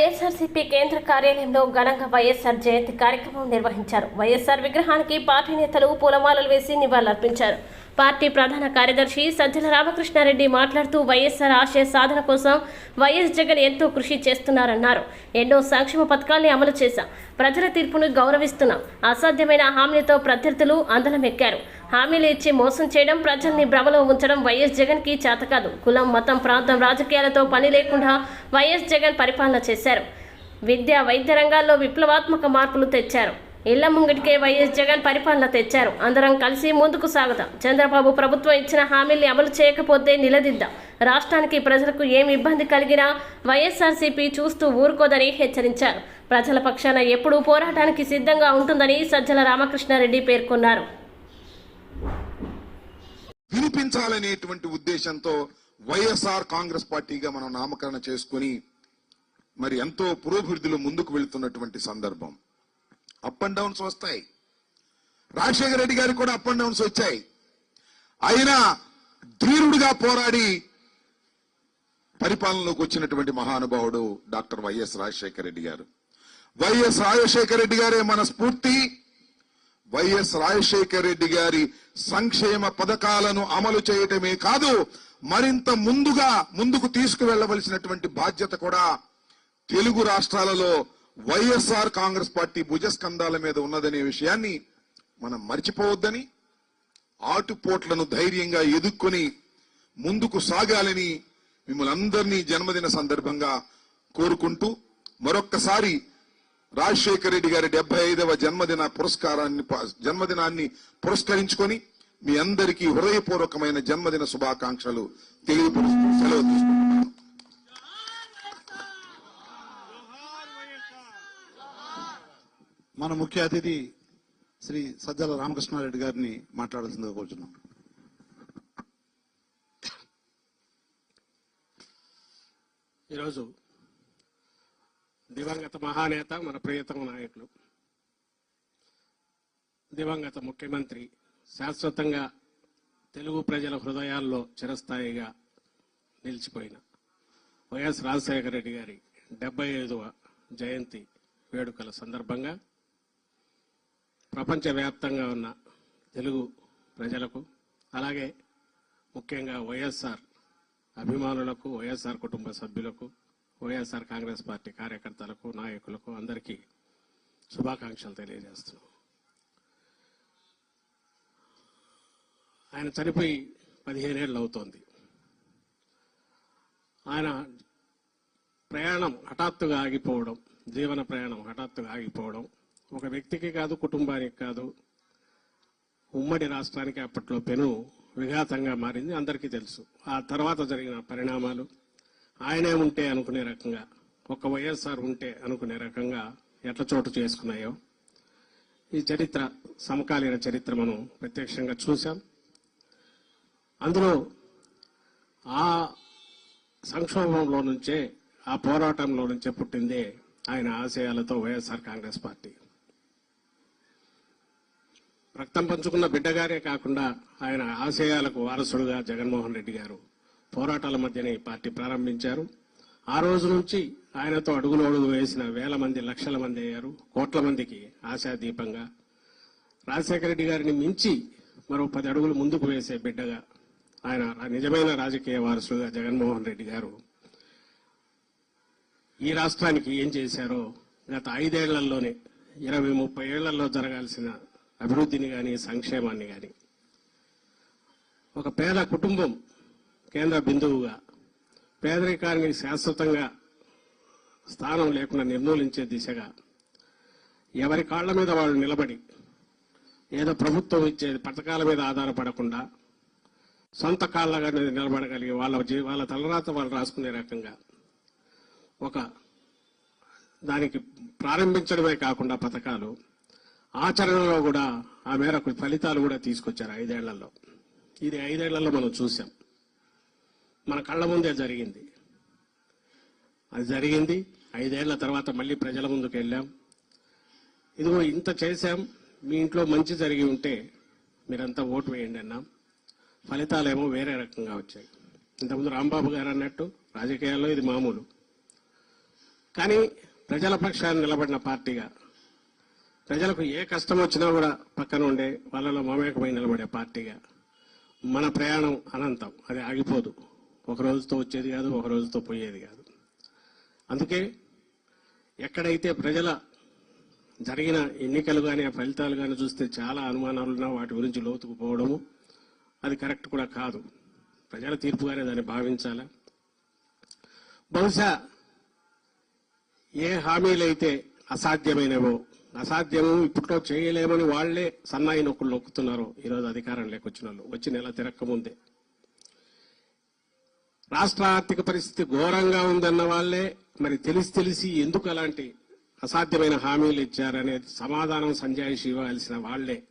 వైఎస్ఆర్సీపీ కేంద్ర కార్యాలయంలో ఘనంగా వైఎస్ఆర్ జయంతి కార్యక్రమం నిర్వహించారు. వైఎస్ఆర్ విగ్రహానికి పార్టీ నేతలు పూలమాలలు వేసి నివాళులర్పించారు. పార్టీ ప్రధాన కార్యదర్శి సజ్జల రామకృష్ణారెడ్డి మాట్లాడుతూ వైఎస్ఆర్ ఆశయ సాధన కోసం వైఎస్ జగన్ ఎంతో కృషి చేస్తున్నారన్నారు. ఎన్నో సంక్షేమ పథకాల్ని అమలు చేశాం. ప్రజల తీర్పును గౌరవిస్తున్నాం. అసాధ్యమైన హామీలతో ప్రత్యర్థులు అందలమెక్కారు హామీలు ఇచ్చి మోసం చేయడం ప్రజల్ని భ్రమలో ఉంచడం వైఎస్ జగన్కి చేతకాదు కులం మతం ప్రాంతం రాజకీయాలతో పని లేకుండా వైఎస్ జగన్ పరిపాలన చేశారు. విద్య వైద్య రంగాల్లో విప్లవాత్మక మార్పులు తెచ్చారు. ఇళ్ళ ముంగిటికే వైఎస్ జగన్ పరిపాలన తెచ్చారు. అందరం కలిసి ముందుకు సాగుదాం. చంద్రబాబు ప్రభుత్వం ఇచ్చిన హామీల్ని అమలు చేయకపోతే నిలదిద్దాం. రాష్ట్రానికి ప్రజలకు ఏం ఇబ్బంది కలిగినా వైఎస్ఆర్సీపీ చూస్తూ ఊరుకోదని హెచ్చరించారు. ప్రజల పక్షాన ఎప్పుడూ పోరాటానికి సిద్ధంగా ఉంటుందని సజ్జల రామకృష్ణారెడ్డి పేర్కొన్నారు. చూపించాలనేటువంటి ఉద్దేశంతో వైఎస్ఆర్ కాంగ్రెస్ పార్టీగా మనం నామకరణ చేసుకుని మరి ఎంతో పురోభివృద్ధిలో ముందుకు వెళుతున్నటువంటి సందర్భం. అప్ అండ్ డౌన్స్ వస్తాయి. రాజశేఖర రెడ్డి గారికి కూడా అప్ అండ్ డౌన్స్ వచ్చాయి. అయినా ధీరుడిగా పోరాడి పరిపాలనలోకి వచ్చినటువంటి మహానుభావుడు డాక్టర్ వైఎస్ రాజశేఖర రెడ్డి గారు. వైఎస్ రాజశేఖర రెడ్డి గారే మన స్ఫూర్తి. వైఎస్ రాజశేఖర్ రెడ్డి గారి సంక్షేమ పథకాలను అమలు చేయటమే కాదు మరింత ముందుగా ముందుకు తీసుకువెళ్ళవలసినటువంటి బాధ్యత కూడా తెలుగు రాష్ట్రాలలో వైఎస్ఆర్ కాంగ్రెస్ పార్టీ భుజస్కంధాల మీద ఉన్నదనే విషయాన్ని మనం మర్చిపోవద్దని ఆటుపోట్లను ధైర్యంగా ఎదుర్కొని ముందుకు సాగాలని మిమ్మల్ని అందరినీ జన్మదిన సందర్భంగా కోరుకుంటూ మరొక్కసారి రాజశేఖర రెడ్డి గారి డెబ్బై ఐదవ జన్మదిన పురస్కారాన్ని జన్మదినాన్ని పురస్కరించుకొని మీ అందరికీ హృదయపూర్వకమైన జన్మదిన శుభాకాంక్షలు తెలియపరుస్తూ సెలవు తీసుకుంటున్నాను. మన ముఖ్య అతిథి శ్రీ సజ్జల రామకృష్ణారెడ్డి గారిని మాట్లాడాల్సిందిగా కోరుచున్నాం. ఈరోజు దివంగత మహానేత మన ప్రియతమ నాయకులు. దివంగత ముఖ్యమంత్రి శాశ్వతంగా తెలుగు ప్రజల హృదయాల్లో చిరస్థాయిగా నిలిచిపోయిన వైఎస్ రాజశేఖర రెడ్డి గారి డెబ్బై ఐదవ జయంతి వేడుకల సందర్భంగా ప్రపంచవ్యాప్తంగా ఉన్న తెలుగు ప్రజలకు అలాగే ముఖ్యంగా వైఎస్ఆర్ అభిమానులకు వైఎస్ఆర్ కుటుంబ సభ్యులకు వైఎస్ఆర్ కాంగ్రెస్ పార్టీ కార్యకర్తలకు నాయకులకు అందరికీ శుభాకాంక్షలు తెలియజేస్తున్నాం. ఆయన చనిపోయి పదిహేనేళ్ళు అవుతోంది. ఆయన ప్రయాణం హఠాత్తుగా ఆగిపోవడం జీవన ప్రయాణం హఠాత్తుగా ఆగిపోవడం ఒక వ్యక్తికి కాదు కుటుంబానికి కాదు ఉమ్మడి రాష్ట్రానికి అప్పట్లో పెను విఘాతంగా మారింది అందరికీ తెలుసు. ఆ తర్వాత జరిగిన పరిణామాలు ఆయనే ఉంటే అనుకునే రకంగా ఒక వైఎస్ఆర్ ఉంటే అనుకునే రకంగా ఎట్ల చోటు చేసుకున్నాయో ఈ చరిత్ర సమకాలీన చరిత్ర మనం ప్రత్యక్షంగా చూశాం. అందులో ఆ సంక్షోభంలో నుంచే ఆ పోరాటంలో నుంచే పుట్టిందే ఆయన ఆశయాలతో వైఎస్ఆర్ కాంగ్రెస్ పార్టీ. రక్తం పంచుకున్న బిడ్డగారే కాకుండా ఆయన ఆశయాలకు వారసుడుగా జగన్మోహన్ రెడ్డి గారు పోరాటాల మధ్యనే ఈ పార్టీ ప్రారంభించారు. ఆ రోజు నుంచి ఆయనతో అడుగులు అడుగు వేసిన వేల మంది లక్షల మంది అయ్యారు. కోట్ల మందికి ఆశాదీపంగా. రాజశేఖర రెడ్డి గారిని మించి మరో పది అడుగులు ముందుకు వేసే బిడ్డగా ఆయన నిజమైన రాజకీయ వారసుడుగా జగన్మోహన్ రెడ్డి గారు ఈ రాష్ట్రానికి ఏం చేశారో గత ఐదేళ్ళలోనే ఇరవై ముప్పై ఏళ్ళలో జరగాల్సిన అభివృద్ధిని కానీ సంక్షేమాన్ని కానీ ఒక పేద కుటుంబం కేంద్ర బిందువుగా పేదరికానికి శాశ్వతంగా స్థానం లేకుండా నిర్మూలించే దిశగా ఎవరి కాళ్ళ మీద వాళ్ళు నిలబడి ఏదో ప్రభుత్వం ఇచ్చే పథకాల మీద ఆధారపడకుండా సొంత కాళ్ళగా నిలబడగలిగి వాళ్ళ జీ- వాళ్ళ తలరాత వాళ్ళు రాసుకునే రకంగా ఒక దానికి ప్రారంభించడమే కాకుండా పథకాలు ఆచరణలో కూడా ఆ మేరకు ఫలితాలు కూడా తీసుకొచ్చారు ఐదేళ్ళలో. ఇది ఐదేళ్ళలో మనం చూసాం మన కళ్ళ ముందే జరిగింది. అది జరిగింది. ఐదేళ్ళ తర్వాత మళ్ళీ ప్రజల ముందుకు వెళ్ళాం. ఇదిగో ఇంత చేశాం. మీ ఇంట్లో మంచి జరిగి ఉంటే మీరంతా ఓటు వేయండి అన్నాం. ఫలితాలేమో వేరే రకంగా వచ్చాయి. ఇంతకుముందు రాంబాబు గారు అన్నట్టు రాజకీయాల్లో ఇది మామూలు. కానీ ప్రజల పక్షాన్ని నిలబడిన పార్టీగా ప్రజలకు ఏ కష్టం వచ్చినా కూడా పక్కన ఉండే వాళ్ళలో మమేకమై నిలబడే పార్టీగా మన ప్రయాణం అనంతం. అది ఆగిపోదు. ఒక రోజుతో వచ్చేది కాదు ఒక రోజుతో పోయేది కాదు. అందుకే ఎక్కడైతే ప్రజల జరిగిన ఎన్నికలు కానీ ఆ ఫలితాలు కానీ చూస్తే చాలా అనుమానాలున్నా వాటి గురించి లోతుకు పోవడము అది కరెక్ట్ కూడా కాదు. ప్రజల తీర్పుగానే దాన్ని భావించాలా? బహుశా ఏ హామీలైతే అసాధ్యమైనవో అసాధ్యము ఇప్పట్లో చేయలేమని వాళ్ళే సన్నాయి నొక్కులు నొక్కుతున్నారు ఈరోజు అధికారం లేకొచ్చిన వాళ్ళు వచ్చి నెల తిరక్క ముందే. రాష్ట్ర ఆర్థిక పరిస్థితి ఘోరంగా ఉందన్న వాళ్ళే మరి తెలిసి తెలిసి ఎందుకు అలాంటి అసాధ్యమైన హామీలు ఇచ్చారనేది సమాధానం సంజాయిషి ఇవ్వాల్సిన వాళ్ళే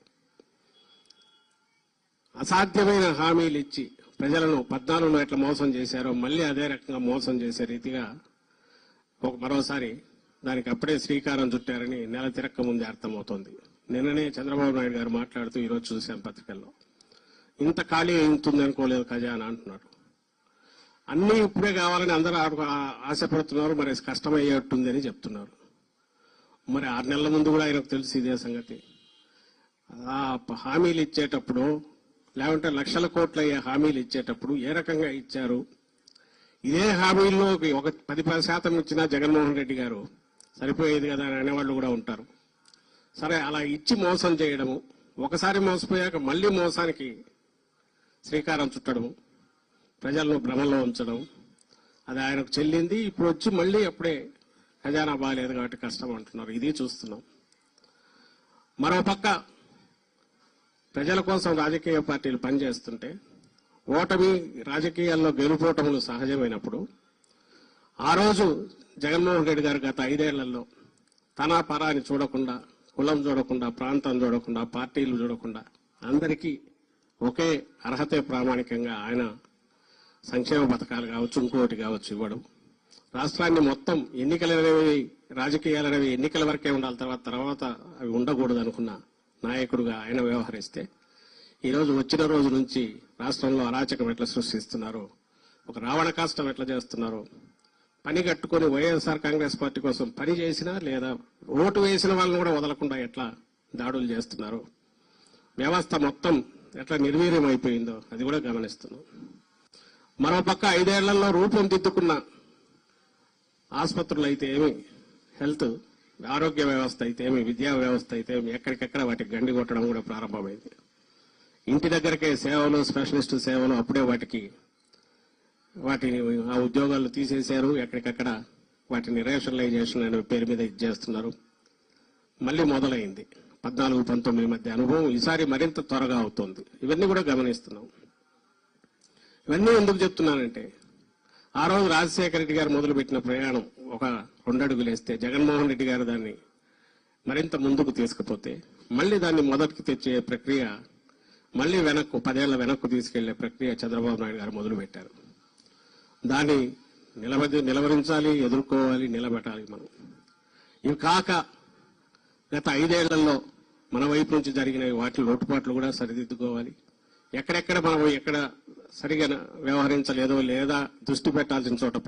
అసాధ్యమైన హామీలు ఇచ్చి ప్రజలను పద్నాలుగులో ఎట్లా మోసం చేశారో మళ్ళీ అదే రకంగా మోసం చేసే రీతిగా ఒక మరోసారి దానికి అప్పుడే శ్రీకారం చుట్టారని నెల తిరక్క ముందే అర్థమవుతోంది. నిన్ననే చంద్రబాబు నాయుడు గారు మాట్లాడుతూ ఈరోజు చూశాం పత్రికల్లో. ఇంత ఖాళీ అవుతుంది అనుకోలేదు ఖజానా అంటున్నారు అన్నీ ఇప్పుడే కావాలని అందరూ ఆశపడుతున్నారు. మరి కష్టమయ్యేట్టుంది అని చెప్తున్నారు. మరి ఆరు నెలల ముందు కూడా ఆయనకు తెలుసు ఇదే సంగతి. ఆ హామీలు ఇచ్చేటప్పుడు లేకుంటే లక్షల కోట్ల అయ్యే హామీలు ఇచ్చేటప్పుడు ఏ రకంగా ఇచ్చారు? ఇదే హామీల్లో ఒక పది పది శాతం ఇచ్చినా జగన్మోహన్ రెడ్డి గారు సరిపోయేది కదా అని అనేవాళ్ళు కూడా ఉంటారు. సరే అలా ఇచ్చి మోసం చేయడము ఒకసారి మోసపోయాక మళ్ళీ మోసానికి శ్రీకారం చుట్టడము ప్రజలను భ్రమలో ఉంచడం. అది ఆయనకు చెల్లింది. ఇప్పుడు వచ్చి మళ్ళీ అప్పుడే ఖజానా బాగాలేదు కాబట్టి కష్టం అంటున్నారు. ఇది చూస్తున్నాం. మరో పక్క ప్రజల కోసం రాజకీయ పార్టీలు పనిచేస్తుంటే ఓటమి రాజకీయాల్లో గెలుపోటములు సహజమైనప్పుడు ఆ రోజు జగన్మోహన్ రెడ్డి గారు గత ఐదేళ్ళలో తన పరాని చూడకుండా కులం చూడకుండా ప్రాంతం చూడకుండా పార్టీలు చూడకుండా అందరికీ ఒకే అర్హతే ప్రామాణికంగా ఆయన సంక్షేమ పథకాలు కావచ్చు ఇంకోటి కావచ్చు ఇవ్వడం. రాష్ట్రాన్ని మొత్తం ఎన్నికలు అనేవి రాజకీయాలు అనేవి ఎన్నికల వరకే ఉండాలి తర్వాత తర్వాత అవి ఉండకూడదు అనుకున్న నాయకుడుగా ఆయన వ్యవహరిస్తే ఈరోజు వచ్చిన రోజు నుంచి రాష్ట్రంలో అరాచకం ఎట్లా సృష్టిస్తున్నారో ఒక రావణ కాష్టం ఎట్లా చేస్తున్నారో పని కట్టుకొని వైఎస్ఆర్ కాంగ్రెస్ పార్టీ కోసం పని చేసినా లేదా ఓటు వేసిన వాళ్ళని కూడా వదలకుండా ఎట్లా దాడులు చేస్తున్నారు వ్యవస్థ మొత్తం ఎట్లా నిర్వీర్యం అయిపోయిందో అది కూడా గమనిస్తున్నాం. మరోపక్క ఐదేళ్ళలో రూపొందిద్దుకున్న ఆసుపత్రులు అయితే ఏమి? హెల్త్ ఆరోగ్య వ్యవస్థ అయితే ఏమి? విద్యా వ్యవస్థ అయితే ఏమి? ఎక్కడికెక్కడ వాటికి గండి కొట్టడం కూడా ప్రారంభమైంది. ఇంటి దగ్గరకే సేవలు స్పెషలిస్ట్ సేవలు అప్పుడే వాటికి వాటిని ఆ ఉద్యోగాలు తీసేశారు. ఎక్కడికక్కడ వాటిని రేషనలైజేషన్ అనే పేరు మీద ఇచ్చేస్తున్నారు మళ్ళీ మొదలైంది. పద్నాలుగు పంతొమ్మిది మధ్య అనుభవం ఈసారి మరింత త్వరగా అవుతుంది. ఇవన్నీ కూడా గమనిస్తున్నాం. ఇవన్నీ ఎందుకు చెప్తున్నానంటే ఆ రోజు రాజశేఖర రెడ్డి గారు మొదలుపెట్టిన ప్రయాణం ఒక రెండడుగులు వేస్తే జగన్మోహన్ రెడ్డి గారు దాన్ని మరింత ముందుకు తీసుకుపోతే మళ్ళీ దాన్ని మొదటికి తెచ్చే ప్రక్రియ మళ్ళీ వెనక్కు పదేళ్ళ వెనక్కు తీసుకెళ్ళే ప్రక్రియ చంద్రబాబు నాయుడు గారు మొదలుపెట్టారు. దాన్ని నిలబడి నిలవరించాలి ఎదుర్కోవాలి నిలబెట్టాలి మనం. ఇవి కాక గత ఐదేళ్ళలో మన వైపు నుంచి జరిగిన వాటి లోటుపాట్లు కూడా సరిదిద్దుకోవాలి. ఎక్కడెక్కడ మనం ఎక్కడ సరిగా వ్యవహరించలేదో లేదా దృష్టి పెట్టాల్సిన చోట